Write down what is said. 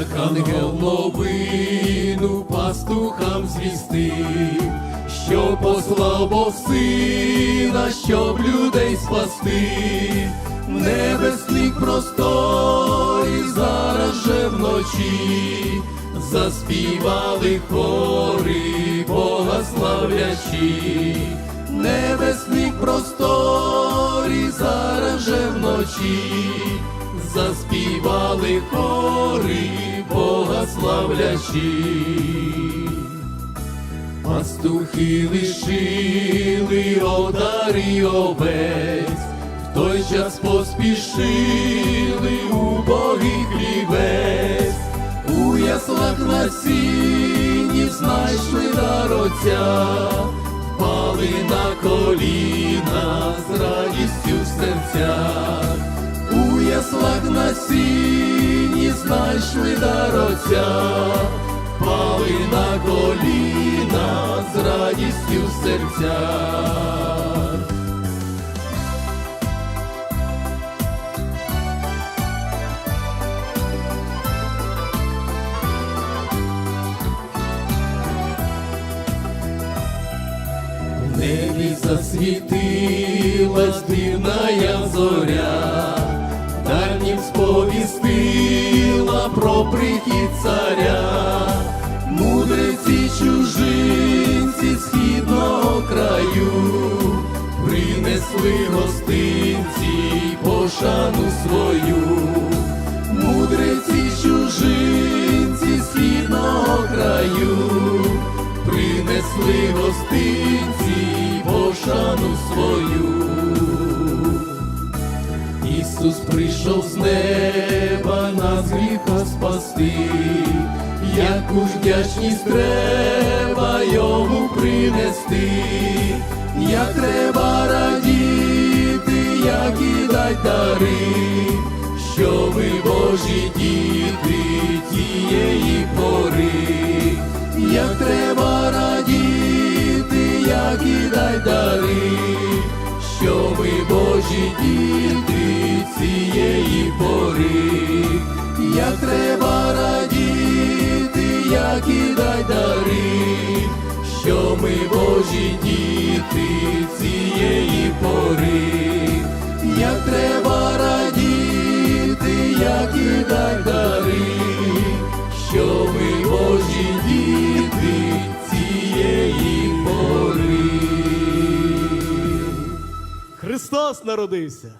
як ангел новину пастухам звістив, що послав Бог сина, щоб людей спасти, небесних просторі зараз же вночі заспівали хори Бога славлячі, небесних просторі зараз же вночі заспівали хори Бога славлячі. Пастухи лишили одарі овець, в той час поспішили у богий хлівець, у яслах на сіні знайшли дароця, впали на коліна з радістю у яслах на сіні знайшли дароця, впали на коліна з радістю в серцях. Небі засвітилась дивная зоря, сповістила про прихід царя, мудреці чужинці східного краю, принесли гостинці пошану свою, мудреці чужинці східного краю принесли гостинці пошану свою. Ісус прийшов з неба нас гріха спасти, яку вдячність треба йому принести, як треба радіти, як і дать дари, що ви Божі діти тієї пори. Як треба радіти, як і дай дари, що ми Божі діти цієї пори, як треба радіти, як і дай дари, що ми Божі діти цієї пори, як треба радіти, як і дай дари що ми Божі діти цієї пори. Христос народився.